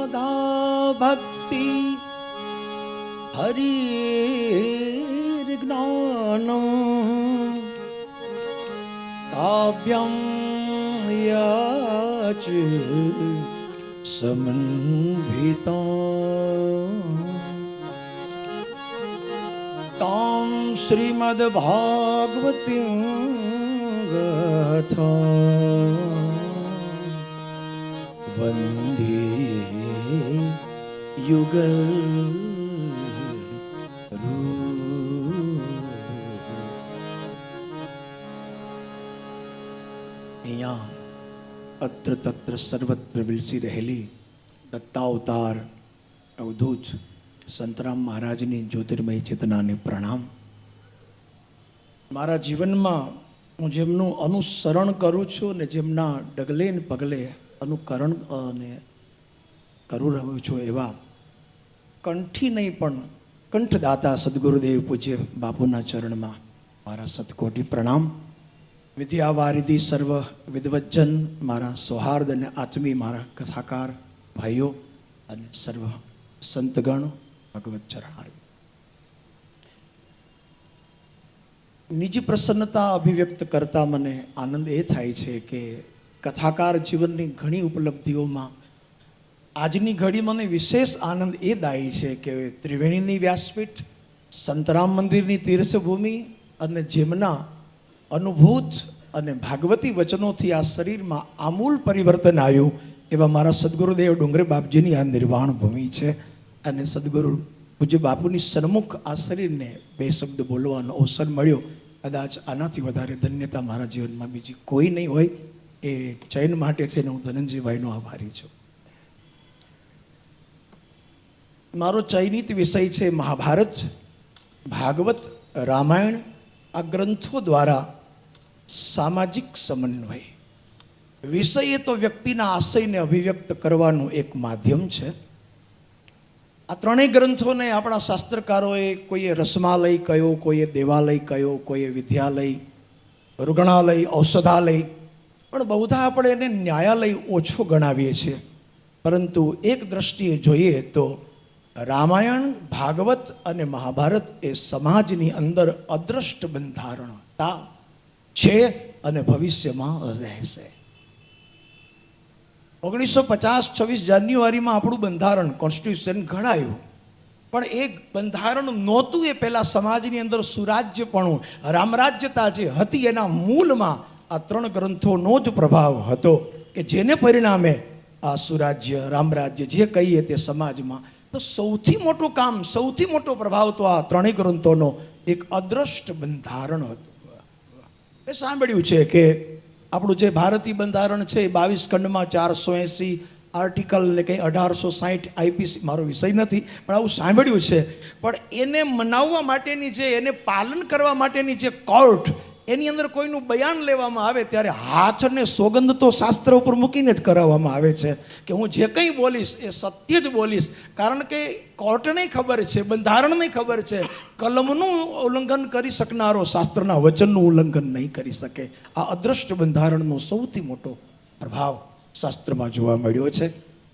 રાધા ભક્તિ હરિર જ્ઞાનમ કાવ્યમ યાચ સમન્વિતા તામ શ્રીમદ ભાગવતી ગથા. વંદે યુગલ અહીંયા અત્ર તત્ર સર્વત્ર વિલસી રહેલી દત્તાવતાર અવધૂત સંતરામ મહારાજની જ્યોતિર્મય ચેતનાને પ્રણામ. મારા જીવનમાં હું જેમનું અનુસરણ કરું છું ને જેમના ડગલે ને પગલે અનુકરણ અને કરું રહ્યો છું એવા કંઠી નહીં પણ કંઠદાતા સદગુરુદેવ પૂજ્ય બાપુના ચરણમાં મારા સતકોટી પ્રણામ. વિદ્યાવારિધિ સર્વ વિદવજ્જન, મારા સૌહાર્દ અને આત્મી મારા કથાકાર ભાઈઓ અને સર્વ સંતગણ ભગવત ચરણાર નિજી પ્રસન્નતા અભિવ્યક્ત કરતા મને આનંદ એ થાય છે કે કથાકાર જીવનની ઘણી ઉપલબ્ધિઓમાં આજની ઘડી મને વિશેષ આનંદ એ દાય છે કે ત્રિવેણીની વ્યાસપીઠ સંતરામ મંદિરની તીર્થભૂમિ અને જેમના અનુભૂત અને ભાગવતી વચનોથી આ શરીરમાં આમૂલ પરિવર્તન આવ્યું એવા મારા સદગુરુદેવ ડુંગરે બાપજીની આ નિર્વાણ ભૂમિ છે. અને સદગુરુ પૂજ્ય બાપુની સન્મુખ આ શરીરને બે શબ્દ બોલવાનો અવસર મળ્યો. કદાચ આનાથી વધારે ધન્યતા મારા જીવનમાં બીજી કોઈ નહીં હોય, એ ચયન માટે છે ને હું ધનંજયભાઈનો આભારી છું. મારો ચયનિત વિષય છે મહાભારત, ભાગવત, રામાયણ, આ ગ્રંથો દ્વારા સામાજિક સમન્વય. વિષય એ તો વ્યક્તિના આશયને અભિવ્યક્ત કરવાનું એક માધ્યમ છે. આ ત્રણેય ગ્રંથોને આપણા શાસ્ત્રકારોએ કોઈએ રસમાલય કયો, કોઈએ દેવાલય કયો, કોઈએ વિદ્યાલય, રુગણાલય, ઔષધાલય, પણ બહુધા આપણે એને ન્યાયાલય ઓછો ગણાવીએ છીએ. પરંતુ એક દ્રષ્ટિએ જોઈએ તો રામાયણ, ભાગવત અને મહાભારત એ સમાજની અંદર અદ્રષ્ટ બંધારણતા છે અને ભવિષ્યમાં રહેશે. ઓગણીસો પચાસ છવ્વીસ જાન્યુઆરીમાં આપણું બંધારણ કોન્સ્ટિટ્યુશન ઘડાયું. પણ એ બંધારણ નહોતું એ પહેલાં સમાજની અંદર સુરાજ્યપણું, રામરાજ્યતા જે હતી એના મૂળમાં આ ત્રણ ગ્રંથોનો જ પ્રભાવ હતો કે જેને પરિણામે આ સુરાજ્ય, રામરાજ્ય જે કહીએ તે સમાજમાં. તો સૌથી મોટું કામ, સૌથી મોટો પ્રભાવ તો આ ત્રણેય ગ્રંથોનો એક અદ્રષ્ટ બંધારણ હતું. એ સાંભળ્યું છે કે આપણું જે ભારતીય બંધારણ છે એ બાવીસ ખંડમાં ચારસો એંસી આર્ટિકલ ને કંઈ અઢારસો સાહીઠ આઈપીસી મારો વિષય નથી, પણ આવું સાંભળ્યું છે. પણ એને મનાવવા માટેની જે, એને પાલન કરવા માટેની જે કોર્ટ એની અંદર કોઈનું બયાન લેવામાં આવે ત્યારે હાથને સોગંદ તો શાસ્ત્ર ઉપર મૂકીને જ કરાવવામાં આવે છે કે હું જે કંઈ બોલીશ એ સત્ય જ બોલીશ. કારણ કે કોર્ટને ખબર છે, બંધારણને ખબર છે, કલમનું ઉલ્લંઘન કરી શકનારો શાસ્ત્રના વચનનું ઉલ્લંઘન નહીં કરી શકે. આ અદ્રશ્ય બંધારણનો સૌથી મોટો પ્રભાવ શાસ્ત્રમાં જોવા મળ્યો છે.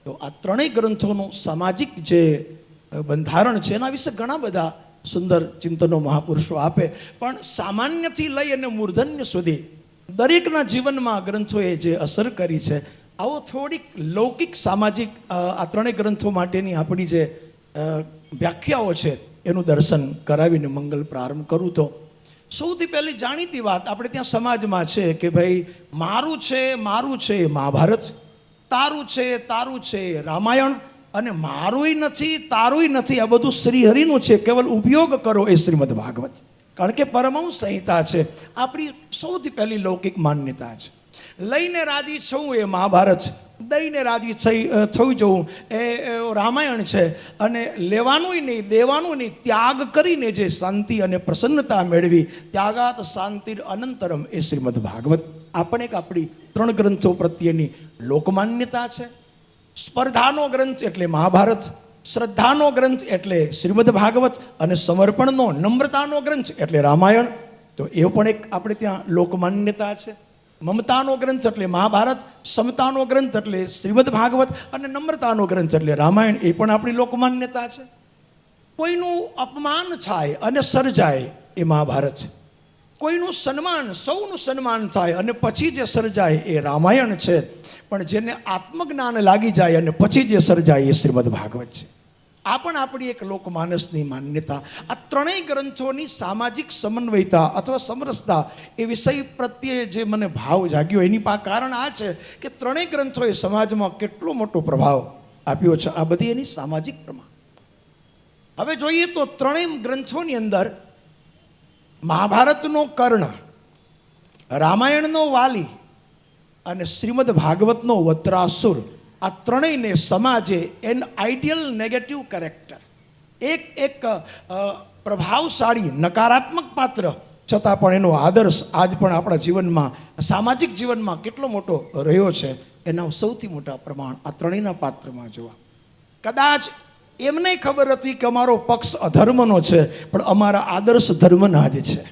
તો આ ત્રણેય ગ્રંથોનું સામાજિક જે બંધારણ છે, એના વિશે ઘણા બધા સુંદર ચિંતનો મહાપુરુષો આપે. પણ સામાન્યથી લઈ અને મૂર્ધન્ય સુધી દરેકના જીવનમાં ગ્રંથોએ જે અસર કરી છે, આવો થોડીક લૌકિક સામાજિક આ ત્રણેય ગ્રંથો માટેની આપણી જે વ્યાખ્યાઓ છે, એનું દર્શન કરાવીને મંગલ પ્રારંભ કરું તો. સૌથી પહેલી જાણીતી વાત આપણે ત્યાં સમાજમાં છે કે ભાઈ, મારું છે મારું છે, મહાભારત. તારું છે તારું છે, રામાયણ. અને મારુંય નથી તારુંય નથી. આ બધું શ્રીહરિનું છે. કેવલ ઉપયોગ કરો એ શ્રીમદ ભાગવત. કારણ કે પરમહંસ સંહિતા છે. આપણી સૌથી પહેલી લૌકિક માન્યતા છે. લઈને રાજી થવું એ મહાભારત. છે દઈને રાજી થઈ અ, જવું. એ રામાયણ છે. અને લેવાનુંય નહીં દેવાનું નહીં. ત્યાગ કરીને જે શાંતિ અને પ્રસન્નતા મેળવી ત્યાગાત શાંતિ અનંતરમ એ શ્રીમદ ભાગવત. આપણે એક આપણી ત્રણ ગ્રંથો પ્રત્યેની લોકમાન્યતા છે. સ્પર્ધાનો ગ્રંથ એટલે મહાભારત, શ્રદ્ધાનો ગ્રંથ એટલે શ્રીમદ ભાગવત અને સમર્પણનો નમ્રતાનો ગ્રંથ એટલે રામાયણ. તો એ પણ એક આપણે ત્યાં લોકમાન્યતા છે. મમતાનો ગ્રંથ એટલે મહાભારત, સમતાનો ગ્રંથ એટલે શ્રીમદ ભાગવત અને નમ્રતાનો ગ્રંથ એટલે રામાયણ. એ પણ આપણી લોકમાન્યતા છે. કોઈનું અપમાન થાય અને સર્જાય એ મહાભારત છે. કોઈનું સન્માન, સૌનું સન્માન થાય અને પછી જે સર્જાય એ રામાયણ છે. પણ જેને આત્મજ્ઞાન લાગી જાય અને પછી જે સર્જાય એ શ્રીમદ ભાગવત છે. આ પણ આપણી એક લોકમાનસની માન્યતા. આ ત્રણેય ગ્રંથોની સામાજિક સમન્વયતા અથવા સમરસતા એ વિષય પ્રત્યે જે મને ભાવ જાગ્યો, એની પા, કારણ આ છે કે ત્રણેય ગ્રંથોએ સમાજમાં કેટલો મોટો પ્રભાવ આપ્યો છે. આ બધી એની સામાજિક પ્રમાણ. હવે જોઈએ તો ત્રણેય ગ્રંથોની અંદર મહાભારતનો કર્ણ, રામાયણનો વાલી અને શ્રીમદ ભાગવતનો વત્રાસુર, આ ત્રણેયને સમાજે એન આઈડિયલ નેગેટિવ કેરેક્ટર એક એક પ્રભાવશાળી, નકારાત્મક પાત્ર, છતાં પણ એનો આદર્શ આજ પણ આપણા જીવનમાં, સામાજિક જીવનમાં કેટલો મોટો રહ્યો છે, એના સૌથી મોટા પ્રમાણ આ ત્રણેયના પાત્રમાં જોવા. કદાચ એમને ખબર હતી કે અમારો પક્ષ અધર્મનો છે, પણ અમારા આદર્શ ધર્મના જ છે.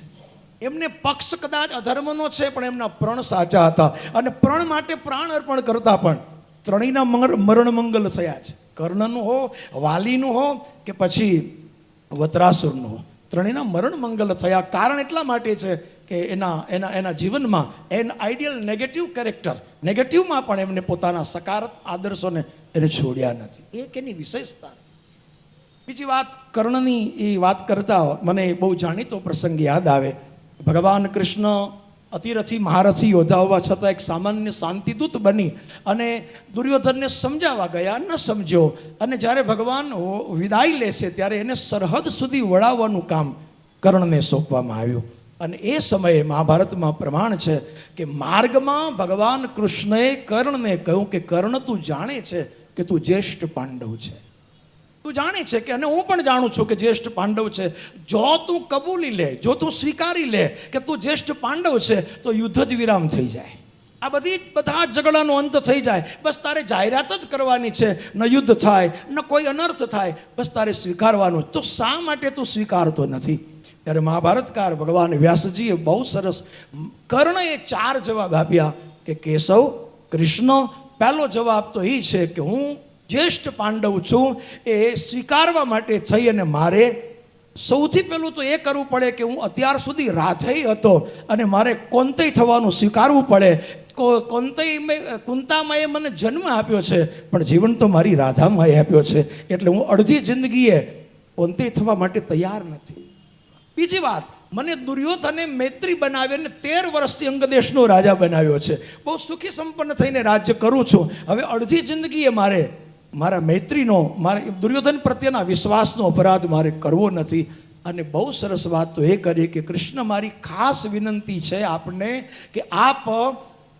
એમને પક્ષ કદાચ અધર્મનો છે, પણ એમના પ્રણ સાચા હતા. અને પ્રણ માટે પ્રાણ અર્પણ કરતા પણ ત્રણેયના મરણ મંગલ થયા છે. કર્ણનું હો, વાલીનું હો, કે પછી વત્રાસુરનું હો. ત્રણેયના મરણ મંગલ થયા. કારણ એટલા માટે છે કે એના એના એના જીવનમાં એન આઈડિયલ નેગેટિવ કેરેક્ટર, નેગેટિવમાં પણ એમને પોતાના સકારાત્મક આદર્શોને એને છોડ્યા નથી. એક એની વિશેષતા બીજી વાત કર્ણની એ વાત કરતા મને બહુ જાણીતો પ્રસંગ યાદ આવે. ભગવાન કૃષ્ણ અતિરથી મહારથી યોદ્ધા હોવા છતાં એક સામાન્ય શાંતિદૂત બની અને દુર્યોધનને સમજાવવા ગયા, ન સમજ્યો. અને જ્યારે ભગવાન વિદાય લેશે ત્યારે એને સરહદ સુધી વળાવવાનું કામ કર્ણને સોંપવામાં આવ્યું. અને એ સમયે મહાભારતમાં પ્રમાણ છે કે માર્ગમાં ભગવાન કૃષ્ણએ કર્ણને કહ્યું કે કર્ણ તું જાણે છે કે તું જ્યેષ્ઠ પાંડવ છે. તું જાણે છે કે, અને હું પણ જાણું છું કે જ્યેષ્ઠ પાંડવ છે. જો તું કબૂલી લે, જો તું સ્વીકારી લે કે તું જ્યેષ્ઠ પાંડવ છે, તો યુદ્ધ જ વિરામ થઈ જાય. આ બધી બધા ઝઘડાનો અંત થઈ જાય. બસ તારે જાહેરાત જ કરવાની છે. ન યુદ્ધ થાય, ન કોઈ અનર્થ થાય, બસ તારે સ્વીકારવાનું તો શા માટે તું સ્વીકારતો નથી? ત્યારે મહાભારતકાર ભગવાન વ્યાસજીએ બહુ સરસ કર્ણએ ચાર જવાબ આપ્યા કે, કેશવ, કૃષ્ણ, પહેલો જવાબ તો એ છે કે હું જ્યેષ્ઠ પાંડવ છું, એ સ્વીકારવા માટે થઈ અને મારે સૌથી પહેલું તો એ કરવું પડે કે હું અત્યાર સુધી રાજય હતો અને મારે કોંતય થવાનું સ્વીકારવું પડે. કોંતય મેં- કુંતામાએ મને જન્મ આપ્યો છે, પણ જીવન તો મારી રાધામાએ આપ્યો છે, એટલે હું અડધી જિંદગીએ કોંતય થવા માટે તૈયાર નથી. બીજી વાત, મને દુર્યોધને મૈત્રી બનાવીને તેર વર્ષથી અંગદેશનો રાજા બનાવ્યો છે. બહુ સુખી સંપન્ન થઈને રાજ્ય કરું છું. હવે અડધી જિંદગીએ મારે મારા મૈત્રીનો, મારે દુર્યોધન પ્રત્યેના વિશ્વાસનો અપરાધ મારે કરવો નથી. અને બહુ સરસ વાત તો એ કરી કે કૃષ્ણ મારી ખાસ વિનંતી છે આપને કે આપ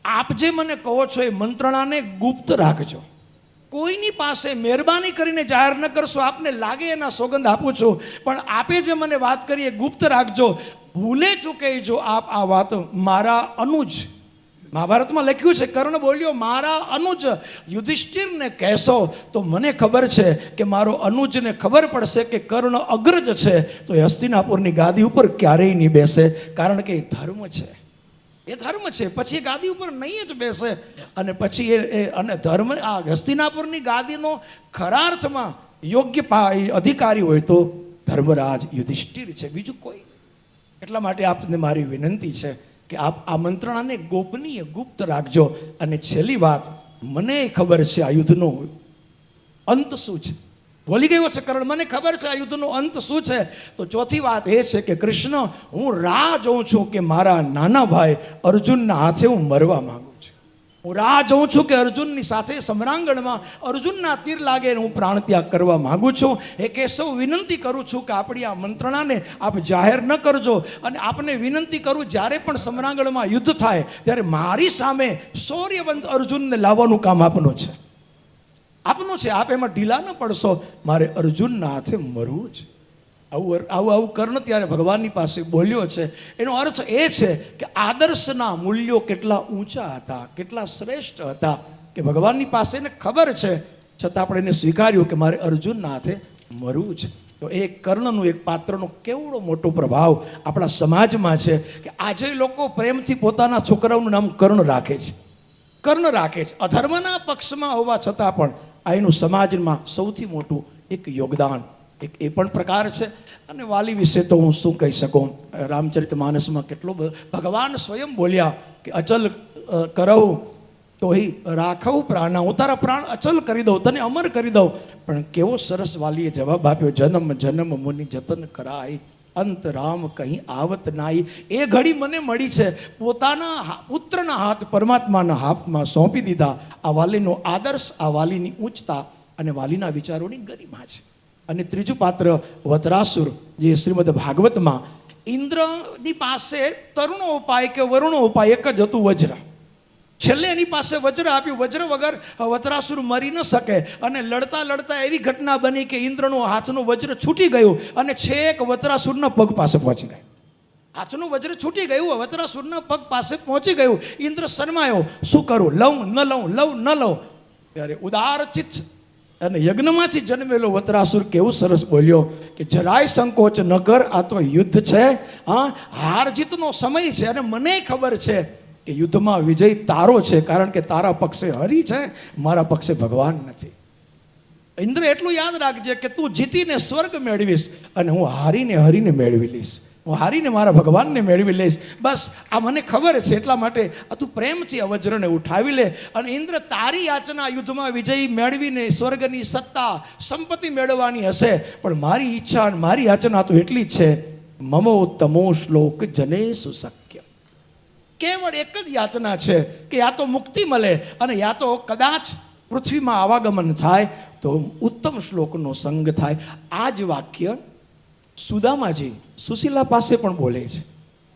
આપ જે મને કહો છો એ મંત્રણાને ગુપ્ત રાખજો. કોઈની પાસે મહેરબાની કરીને જાહેર ન કરશો, આપને લાગે એના સોગંદ આપું છું. પણ આપે જે મને વાત કરી એ ગુપ્ત રાખજો. ભૂલે ચૂકે જો આપ આ વાત મારા અનુજ મહાભારતમાં લખ્યું છે, કર્ણ બોલ્યો, મારા અનુજ, યુધિષ્ઠિરને કહેશો. તો મને ખબર છે કે મારો અનુજને ખબર પડશે કે કર્ણ અગ્રજ છે, તો એ હસ્તિનાપુરની ગાદી ઉપર ક્યારેય નહીં બેસે, કારણ કે એ ધર્મ છે. એ ધર્મ છે, પછી ગાદી ઉપર નહીં જ બેસે, અને પછી એ અને ધર્મ, આ હસ્તિનાપુરની ગાદીનો ખરા અર્થમાં યોગ્ય અધિકારી હોય તો ધર્મરાજ યુધિષ્ઠિર છે. બીજું કોઈ. એટલા માટે આપને મારી વિનંતી છે કે આપ આ મંત્રણાને ગોપનીય ગુપ્ત રાખજો. અને છેલ્લી વાત, મને ખબર છે આ યુદ્ધનો અંત શું છે? બોલી ગયો છે કરણ, મને ખબર છે આ યુદ્ધનો અંત શું છે? તો ચોથી વાત એ છે કે કૃષ્ણ, હું રાહ જોઉં છું કે મારા નાના ભાઈ અર્જુનના હાથે હું મરવા માંગુ હું રાહ જોઉં છું કે અર્જુનની સાથે સમરાંગણમાં અર્જુનના તીર લાગે હું પ્રાણ ત્યાગ કરવા માગું છું. એ કેશવ વિનંતી કરું છું કે આપણી આ મંત્રણાને આપ જાહેર ન કરજો અને આપને વિનંતી કરું જ્યારે પણ સમરાંગણમાં યુદ્ધ થાય ત્યારે મારી સામે શૌર્યવંત અર્જુનને લાવવાનું કામ આપનું છે. આપનું છે, આપ એમાં ઢીલા ન પડશો. મારે અર્જુનના હાથે મરવું છે. આવું આવું આવું કર્ણ ત્યારે ભગવાનની પાસે બોલ્યો છે. એનો અર્થ એ છે કે આદર્શના મૂલ્યો કેટલા ઊંચા હતા, કેટલા શ્રેષ્ઠ હતા કે ભગવાનની પાસે એને ખબર છે. છતાં આપણે એને સ્વીકાર્યું કે મારે અર્જુનના હાથે મરવું છે. તો એ કર્ણનું એક પાત્રનો કેવડો મોટો પ્રભાવ આપણા સમાજમાં છે કે આજે લોકો પ્રેમથી પોતાના છોકરાઓનું નામ કર્ણ રાખે છે. કર્ણ રાખે છે. અધર્મના પક્ષમાં હોવા છતાં પણ આ એનું સમાજમાં સૌથી મોટું એક યોગદાન એક એ પણ પ્રકાર છે. અને વાલી વિશે તો હું શું કહી શકું? રામચરિત માનસમાં કેટલો ભગવાન સ્વયં બોલ્યા કે, અચલ કરવું તો રાખવું પ્રાણ. હું તારા પ્રાણ અચલ કરી દઉં, તને અમર કરી દઉં. પણ કેવો સરસ વાલીએ જવાબ આપ્યો, જન્મ જન્મ મુનિ જતન કરાય, અંત રામ કહી આવત નાઈ. એ ઘડી મને મળી છે. પોતાના પુત્રના હાથ પરમાત્માના હાથમાં સોંપી દીધા. આ વાલીનો આદર્શ, આ વાલીની ઉચ્ચતા અને વાલીના વિચારોની ગરિમા છે. અને ત્રીજું પાત્ર વતરાસુર, જે શ્રીમદ ભાગવતમાં ઇન્દ્રની પાસે તરુણો ઉપાય કે વરુણો ઉપાય એક જ હતું વજ્ર. છેલ્લે એની પાસે વજ્ર આપ્યું. વજ્ર વગર વતરાસુર મરી ન શકે અને લડતા લડતા એવી ઘટના બની કે ઇન્દ્રનું હાથનું વજ્ર છૂટી ગયું અને છેક વતરાસુરના પગ પાસે પહોંચી ગયું. હાથનું વજ્ર છૂટી ગયું વતરાસુરના પગ પાસે પહોંચી ગયું. ઇન્દ્ર શરમાયો, શું કરું? લઉં, ન લઉં લઉં, ન લઉં. ત્યારે ચિત્ત અને યજ્ઞમાંથી જન્મેલો વતરાસુર કેવું સરસ બોલ્યો કે જરાય સંકોચ ન કર, આ તો યુદ્ધ છે. હા, હાર જીતનો સમય છે અને મને ખબર છે કે યુદ્ધમાં વિજય તારો છે, કારણ કે તારા પક્ષે હરિ છે, મારા પક્ષે ભગવાન નથી. ઇન્દ્ર, એટલું યાદ રાખજે કે તું જીતીને સ્વર્ગ મેળવીશ અને હું હારીને હરીને મેળવી લઈશ. હું હારીને મારા ભગવાનને મેળવી લઈશ. બસ, આ મને ખબર છે એટલા માટે આ તું પ્રેમથી આ વજ્રને ઉઠાવી લે અને ઇન્દ્ર તારી યાચના યુદ્ધમાં વિજય મેળવીને સ્વર્ગની સત્તા, સંપત્તિ મેળવવાની હશે. પણ મારી ઈચ્છા અને મારી યાચના તો એટલી જ છે. મમો તમો શ્લોક જને સુશક્ય કેવળ એક જ યાચના છે કે યા તો મુક્તિ મળે અને યા તો કદાચ પૃથ્વીમાં આવાગમન થાય તો ઉત્તમ શ્લોકનો સંગ થાય. આ જ વાક્ય સુદામાજી સુશીલા પાસે પણ બોલે છે,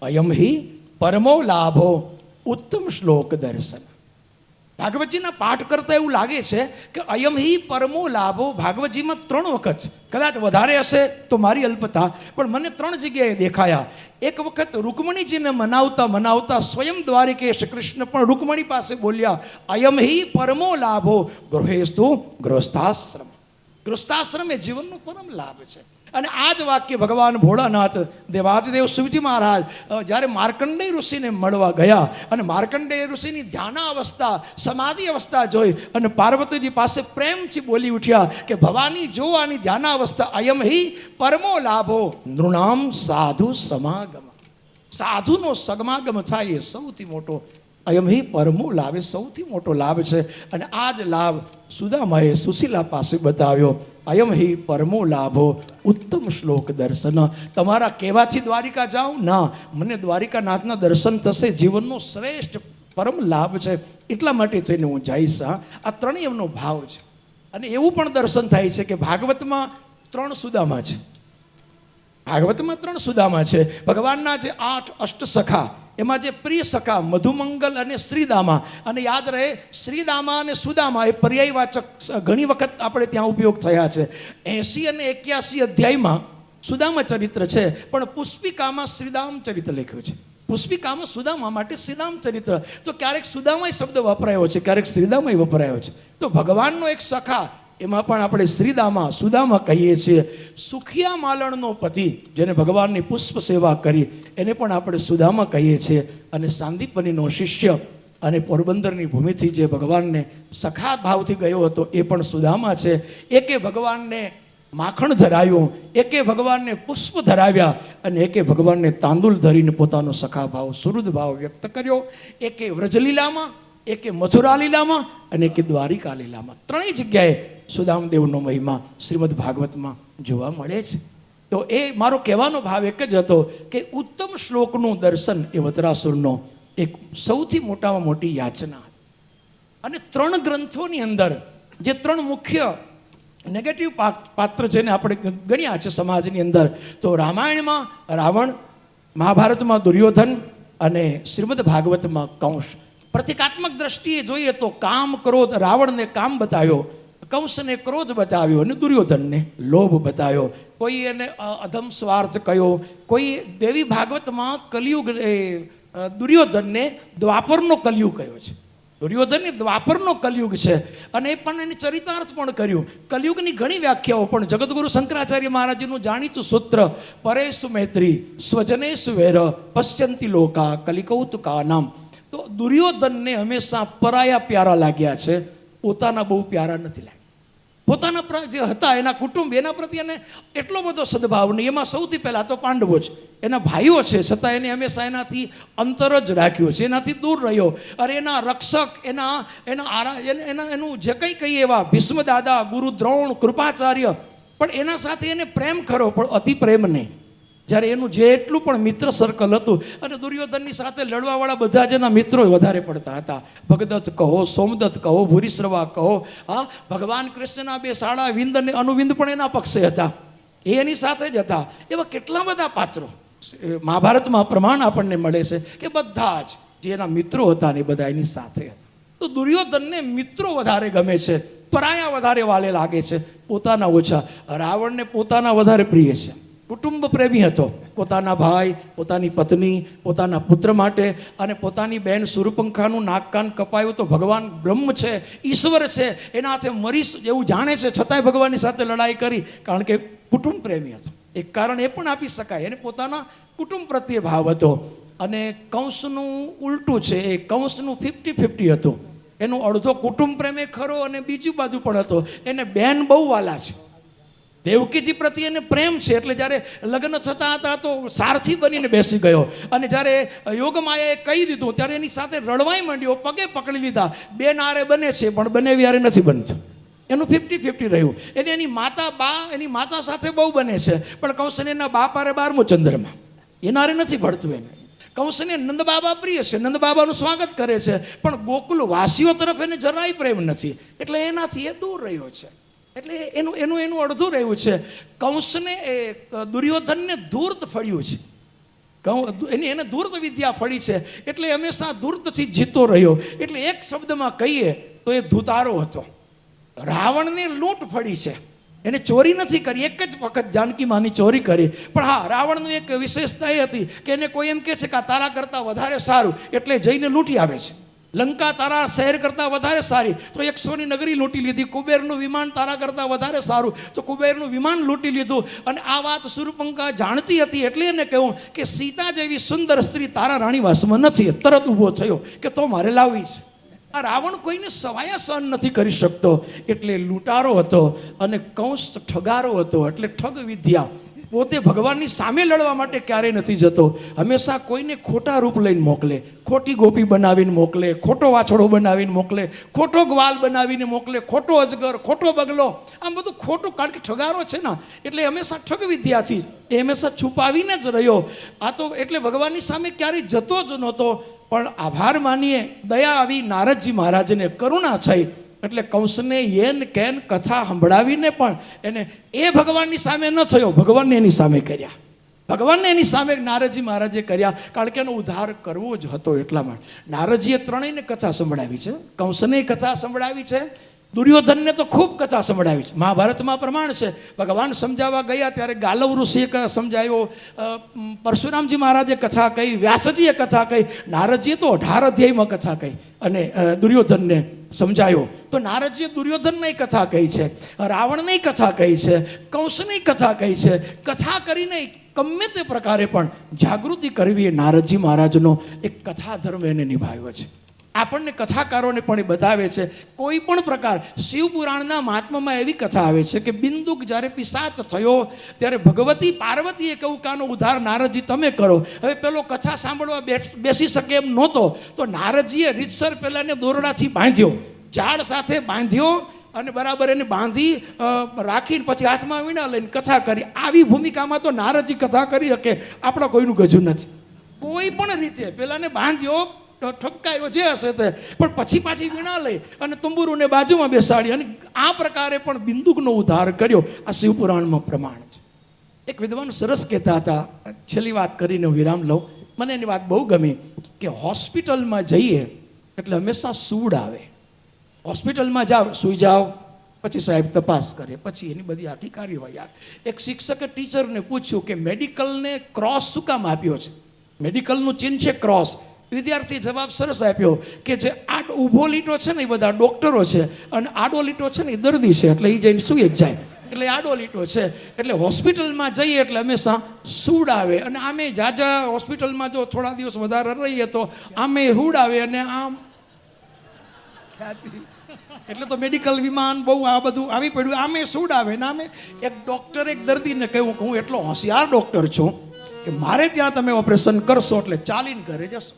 અયમ હિ પરમો લાભો ઉત્તમ શ્લોક દર્શન. ભાગવતજીના પાઠ કરતા એવું લાગે છે કે અયમ હિ પરમો લાભો, ભાગવતજીમાં ત્રણ વખત છે. કદાચ વધારે હશે તો મારી અલ્પતા, પણ મને ત્રણ જગ્યાએ દેખાયા. એક વખત રૂકમણીજીને મનાવતા મનાવતા સ્વયં દ્વારિકે શ્રી કૃષ્ણ પણ રૂકમણી પાસે બોલ્યા, અયમ હિ પરમો લાભો ગૃહેસ્તુ ગૃહસ્થાશ્રમ. ગૃહસ્થાશ્રમ એ જીવનનો પરમ લાભ છે. અને આ જ વાક્ય ભગવાન ભોળાનાથ દેવાદિદેવ શિવજી મહારાજ જ્યારે માર્કંડેય ઋષિને મળવા ગયા અને માર્કંડેય ઋષિની ધ્યાના અવસ્થા સમાધિ અવસ્થા જોઈ અને પાર્વતીજી પાસે પ્રેમથી બોલી ઉઠ્યા કે, ભવાની જો આની અવસ્થા અયમ હિ, પરમો લાભો નૃણામ સાધુ સમાગમ. સાધુનો સગમાગમ થાય એ સૌથી મોટો. અયમ હિ, પરમો લાભ એ સૌથી મોટો લાભ છે. અને આ જ લાભ સુદામાએ સુશીલા પાસે બતાવ્યો. અયમ હિ પરમો લાભો. ઉત્તમ શ્લોક દર્શન. તમારા કહેવાથી દ્વારિકા જાઓ ના. મને દ્વારિકાનાથના દર્શન થશે. જીવનનો શ્રેષ્ઠ પરમ લાભ છે. એટલા માટે થઈને હું જઈશ આ ત્રણેય એમનો ભાવ છે. અને એવું પણ દર્શન થાય છે કે ભાગવતમાં ત્રણ સુદામા છે. ભાગવતમાં ત્રણ સુદામા છે. ભગવાનના જે આઠ અષ્ટ સખા એમાં જે પ્રિય સખા મધુમંગલ અને શ્રીદામા, અને યાદ રહે, શ્રીદામા અને સુદામા એ પર્યાયવાચક ઘણી વખત આપણે ત્યાં ઉપયોગ થયા છે. એંસી અને એક્યાસી અધ્યાયમાં સુદામા ચરિત્ર છે, પણ પુષ્પિકામાં શ્રીદામ ચરિત્ર લખ્યું છે. પુષ્પિકામાં સુદામા માટે શ્રીદામ ચરિત્ર. તો ક્યારેક સુદામાય શબ્દ વપરાયો છે, ક્યારેક શ્રીદામાય વપરાયો છે. તો ભગવાનનો એક સખા એમાં પણ આપણે શ્રીદામા, સુદામા કહીએ છીએ, સુખિયા માલણનો પતિ જેને ભગવાનની પુષ્પ સેવા કરી, એને પણ આપણે સુદામા કહીએ છીએ. અને સાંદીપનીનો શિષ્ય અને પોરબંદરની ભૂમિથી જે ભગવાનને સખા ભાવથી ગયો હતો, એ પણ સુદામા છે. એકે ભગવાનને માખણ ધરાવ્યું એકે ભગવાનને પુષ્પ ધરાવ્યા, અને એકે ભગવાનને તાંદુલ ધરીને પોતાનો સખા ભાવ, સુહૃદ ભાવ વ્યક્ત કર્યો. એકે વ્રજલીલામાં, એકે મથુરા લીલામાં અને એકે દ્વારિકા લીલામાં ત્રણેય જગ્યાએ સુદામદેવનો મહિમા શ્રીમદ ભાગવતમાં જોવા મળે છે. તો એ મારો કહેવાનો ભાવ એક જ હતો કે ઉત્તમ શ્લોકનું દર્શન એ વતરાસુરનો એક સૌથી મોટામાં મોટી યાચના. અને ત્રણ ગ્રંથોની અંદર જે ત્રણ મુખ્ય નેગેટિવ પાત્ર જેને આપણે ગણ્યા છે સમાજની અંદર, તો રામાયણમાં રાવણ, મહાભારતમાં દુર્યોધન અને શ્રીમદ ભાગવતમાં કંસ પ્રતિકાત્મક દ્રષ્ટિએ જોઈએ તો કામ ક્રોધ રાવણને કામ બતાવ્યો. કંસને ક્રોધ બતાવ્યો અને દુર્યોધનને લોભ બતાવ્યો. કોઈ એને અધમ સ્વાર્થ કયો, કોઈ દેવી ભાગવતમાં કલિયુગ દુર્યોધનને દ્વાપરનો કલિયુગ કયો છે. દુર્યોધનની દ્વાપરનો કલયુગ છે. અને એ પણ એને ચરિતાર્થ પણ કર્યું. કલયુગની ઘણી વ્યાખ્યાઓ, પણ જગદગુરુ શંકરાચાર્ય મહારાજનું જાણીતું સૂત્ર, પરેશુ મૈત્રી, સ્વજનેશુ વેર પશ્ચંતી લોકા કલિકૌતુકા નામ તો દુર્યોધનને હંમેશા પરાયા પ્યારા લાગ્યા છે. પોતાના બહુ પ્યારા નથી લાગ્યા. પોતાના જે હતા, એના કુટુંબ, એના પ્રત્યે એને એટલો બધો સદભાવ નહીં એમાં સૌથી પહેલાં તો પાંડવો જ. એના ભાઈઓ છે, છતાં એને હંમેશા એનાથી અંતર જ રાખ્યો છે, એનાથી દૂર રહ્યો. અરે એના રક્ષક, એના એના આરા, એના, એનું જે કંઈ કહીએ એવા ભીષ્મ દાદા, ગુરુ દ્રોણ, કૃપાચાર્ય, પણ એના સાથે એને પ્રેમ ખરો, પણ અતિ પ્રેમ નહીં. જ્યારે એનું જેટલું પણ મિત્ર સર્કલ હતું, અને દુર્યોધનની સાથે લડવાવાળા બધા જ એના મિત્રો વધારે પડતા હતા. ભગદત્ત કહો, સોમદત્ત કહો, ભૂરીશ્રવા કહો, હા, ભગવાન કૃષ્ણના બે શાળા વિંદ અને અનુવિંદ પણ એના પક્ષે હતા. એ એની સાથે જ હતા. એવા કેટલા બધા પાત્રો. મહાભારતમાં પ્રમાણ આપણને મળે છે કે બધા જ જે એના મિત્રો હતા ને બધા એની સાથે. તો દુર્યોધનને મિત્રો વધારે ગમે છે, પરાયા વધારે વાલે લાગે છે. પોતાના ઓછા. રાવણને પોતાના વધારે પ્રિય છે. કુટુંબ પ્રેમી હતો. પોતાના ભાઈ, પોતાની પત્ની, પોતાના પુત્ર માટે અને પોતાની બહેન સુરપંખાનું નાકકાન કપાયું તો ભગવાન બ્રહ્મ છે, ઈશ્વર છે, એના હાથે મરીશ એવું જાણે છે, છતાંય ભગવાનની સાથે લડાઈ કરી, કારણ કે કુટુંબ પ્રેમી હતો. એક કારણ એ પણ આપી શકાય, એને પોતાના કુટુંબ પ્રત્યે ભાવ હતો. અને કંસનું ઉલટું છે, એ કંસનું ફિફ્ટી ફિફ્ટી હતું. એનો અડધો કુટુંબ પ્રેમે ખરો અને બીજું બાજુ પણ હતો. એને બેન બહુ વાલા છે. દેવકીજી પ્રત્યે એને પ્રેમ છે. એટલે જ્યારે લગ્ન થતા હતા તો સારથી બનીને બેસી ગયો. અને જ્યારે યોગમાયાએ કહી દીધું, ત્યારે એની સાથે રડવાઈ માંડ્યો, પગે પકડી લીધા. બે નારે બને છે, પણ બને વ્યારે નથી બનતું. એનું ફિફ્ટી ફિફ્ટી રહ્યું. એને એની માતા બા, એની માતા સાથે બહુ બને છે. પણ કૌશને એના બાપ આરે બારમો ચંદ્રમાં. એનારે નથી ભળતું એને. કંસને નંદ બાબા પ્રિય છે. નંદ બાબાનું સ્વાગત કરે છે. પણ ગોકુલ વાસીઓ તરફ એને જરાય પ્રેમ નથી. એટલે એનાથી એ દૂર રહ્યો છે. એટલે એનું એનું એનું અડધું રહ્યું છે. કંસને એ દુર્યોધનને ધૂર્ત ફળ્યું છે. એની, એને ધૂર્ત વિદ્યા ફળી છે. એટલે હંમેશા ધૂર્તથી જીતો રહ્યો. એટલે એક શબ્દમાં કહીએ તો એ ધુતારો હતો. રાવણને લૂંટ ફળી છે. એને ચોરી નથી કરી. એક જ વખત જાનકી માની ચોરી કરી. પણ હા, રાવણનું એક વિશેષતા એ હતી કે એને કોઈ એમ કહે છે કે આ તારા કરતાં વધારે સારું. એટલે જઈને લૂંટી આવે છે. લંકા તારા શહેર કરતાં વધારે સારી. તો એક સોની નગરી લૂંટી લીધી, કુબેરનું વિમાન તારા કરતાં વધારે સારું. તો કુબેરનું વિમાન લૂંટી લીધું અને આ વાત સુરપંકા જાણતી હતી એટલે એને કહ્યું કે સીતા જેવી સુંદર સ્ત્રી તારા રાણીવાસમાં નથી. તરત ઊભો થયો કે તો મારે લાવવી છે. આ રાવણ કોઈને સવાયા સહન નથી કરી શકતો. એટલે લૂંટારો હતો અને કંસ ઠગારો હતો. એટલે ઠગ વિદ્યા. પોતે ભગવાનની સામે લડવા માટે ક્યારેય નથી જતો. હંમેશા કોઈને ખોટા રૂપ લઈને મોકલે, ખોટી ગોપી બનાવીને મોકલે, ખોટો વાછડો બનાવીને મોકલે, ખોટો ગ્વાલ બનાવીને મોકલે, ખોટો અજગર, ખોટો બગલો. આમ બધું ખોટું કારણ કે ઠગારો છે ને, એટલે હંમેશા ઠગ વિદ્યાથી, એ હંમેશા છુપાવીને જ રહ્યો. આ તો એટલે ભગવાનની સામે ક્યારેય જતો જ નહોતો. પણ આભાર માનીએ, દયા આવી નારદજી મહારાજને કરુણા થઈ. એટલે કંસને યેન કેન કથા સંભળાવીને પણ એને એ ભગવાનની સામે ન થયો, ભગવાનને એની સામે કર્યા. ભગવાનને એની સામે નારદજી મહારાજે કર્યા, કારણ કે એનો ઉદ્ધાર કરવો જ હતો એટલા માટે. નારદજીએ ત્રણેયને કથા સંભળાવી છે, કંસને કથા સંભળાવી છે દુર્યોધનને તો ખૂબ કથા સંભળાવી છે. મહાભારતમાં પ્રમાણ છે. ભગવાન સમજાવવા ગયા ત્યારે ગાલવ ઋષિએ સમજાવ્યો પરશુરામજી મહારાજે કથા કહી, વ્યાસજીએ કથા કહી, નારદજીએ તો અઢાર અધ્યાયમાં કથા કહી અને દુર્યોધનને સમજાયો. તો નારદજીએ દુર્યોધનની કથા કહી છે, રાવણની કથા કહી છે, કંસની કથા કહી છે. કથા કરીને ગમે તે પ્રકારે પણ જાગૃતિ કરવી એ નારદજી મહારાજનો એક કથા ધર્મ એને નિભાવ્યો છે. આપણને કથાકારોને પણ એ બતાવે છે. કોઈ પણ પ્રકાર શિવપુરાણના મહાત્મામાં એવી કથા આવે છે કે બિંદુક જ્યારે પિસાત થયો, ત્યારે ભગવતી પાર્વતીએ કહ્યું કાનો ઉધાર નારદજી તમે કરો. હવે પેલો કથા સાંભળવા બેસી શકે એમ નહોતો, તો નારદજીએ રીતસર પહેલાંને દોરડાથી બાંધ્યો. ઝાડ સાથે બાંધ્યો અને બરાબર એને બાંધી રાખીને પછી હાથમાં વીણા લઈને કથા કરી. આવી ભૂમિકામાં તો નારદજી કથા કરી શકે. આપણા કોઈનું ગજું નથી. કોઈ પણ રીતે. પેલાને બાંધ્યો ઠપકાયો જે હશે તે. પણ પછી પાછી વીણા લઈ અને તંબુરુને બાજુમાં બેસાડી અને આ પ્રકારે પણ બિંદુકનો ઉદ્ધાર કર્યો. આ શિવપુરાણમાં પ્રમાણ છે. એક વિદ્વાન સરસ કહેતા હતા, છેલ્લી વાત કરીને વિરામ લઉં. મને એની વાત બહુ ગમી કે હોસ્પિટલમાં જઈએ એટલે હંમેશા સૂડ આવે. હોસ્પિટલમાં જાઓ સૂઈ જાઓ પછી સાહેબ તપાસ કરે, પછી એની બધી આખી કાર્યવાહી આવે. એક શિક્ષકે ટીચરને પૂછ્યું કે મેડિકલને ક્રોસ શું કામ આપ્યો છે? મેડિકલનું ચિહ્ન છે ક્રોસ. વિદ્યાર્થીએ જવાબ સરસ આપ્યો કે જે આડ ઊભો લીટો છે ને એ બધા ડોક્ટરો છે અને આડો લીટો છે ને એ દર્દી છે, એટલે એ જઈને સુઈ જ જાય. એટલે આડો લીટો છે. એટલે હોસ્પિટલમાં જઈએ એટલે હંમેશા સૂડ આવે અને આમે જાજા હોસ્પિટલમાં જો થોડા દિવસ વધારે રહીએ તો આમે હુડ આવે અને આમ એટલે તો મેડિકલ વિમાન બહુ આ બધું આવી પડ્યું. આમે સૂડ આવે ને આમે એક ડૉક્ટર એક દર્દીને કહ્યું કે હું એટલો હોશિયાર ડૉક્ટર છું કે મારે ત્યાં તમે ઓપરેશન કરશો એટલે ચાલીને ઘરે જશો.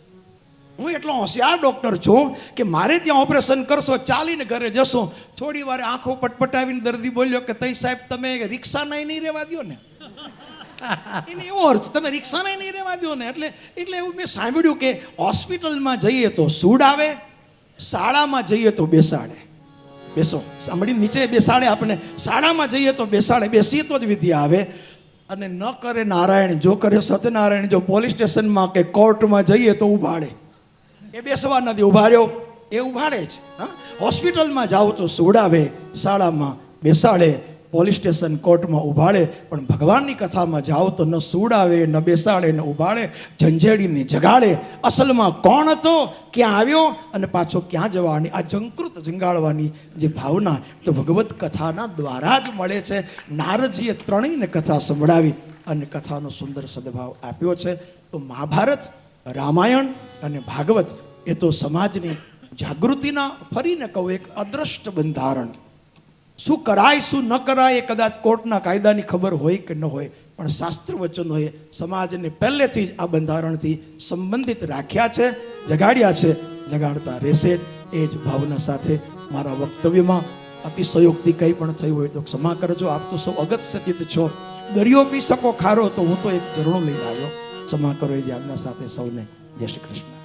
હું એટલો હોશિયાર ડૉક્ટર છું કે મારે ત્યાં ઓપરેશન કરશો, ચાલીને ઘરે જશો. થોડી વાર આંખો પટપટાવીને દર્દી બોલ્યો કે તઈ સાહેબ, તમે રિક્ષા નહીં રહેવા દો ને. એને એવો અર્થ, તમે રિક્ષા નહીં રહેવા દો ને. એટલે એટલે એવું મેં સાંભળ્યું કે હોસ્પિટલમાં જઈએ તો સૂડ આવે, શાળામાં જઈએ તો બેસાડે. બેસો, સાંભળી, નીચે બેસાડે આપણે શાળામાં જઈએ તો બેસાડે, બેસીએ તો જ વિદ્યા આવે. અને ન કરે નારાયણ, જો કરે સત્યનારાયણ, જો પોલીસ સ્ટેશનમાં કે કોર્ટમાં જઈએ તો ઉભાડે. એ બેસવા નથી ઊભા રહ્યો. એ ઉભાડે જ. હા? હોસ્પિટલમાં જાઓ તો સુવડાવે, શાળામાં બેસાડે, પોલીસ સ્ટેશન કોર્ટમાં ઉભાડે, પણ ભગવાનની કથામાં જાઓ તો ન સુવડાવે, ન બેસાડે, ન ઉભાડે ઝંઝેડીને જગાડે. અસલમાં કોણ હતો? ક્યાં આવ્યો? અને પાછો ક્યાં જવાની? આ જંકૃત જંગાળવાની જે ભાવના તો ભગવત કથાના દ્વારા જ મળે છે. નારદજીએ ત્રણેયને કથા સંભળાવી અને કથાનો સુંદર સદભાવ આપ્યો છે. તો મહાભારત રામાયણ અને ભાગવત એ તો સમાજની જાગૃતિના ફરીને કહું એક અદ્રષ્ટ બંધારણ. શું કરાય, શું ન કરાય એ કદાચ કોર્ટના કાયદાની ખબર હોય કે ન હોય, પણ શાસ્ત્ર વચનોએ સમાજને પહેલેથી જ આ બંધારણથી સંબંધિત રાખ્યા છે, જગાડ્યા છે, જગાડતા રહેશે એ જ ભાવના સાથે મારા વક્તવ્યમાં અતિશયોક્તિ કંઈ પણ થયું હોય તો ક્ષમા કરજો. આપ તો સૌ અગત્યચિત છો. દરિયો પી શકો, ખારો, તો હું તો એક ઝરણો લઈને આવ્યો. ક્ષમા કરો એ યાદના સાથે સૌને જય શ્રી કૃષ્ણ.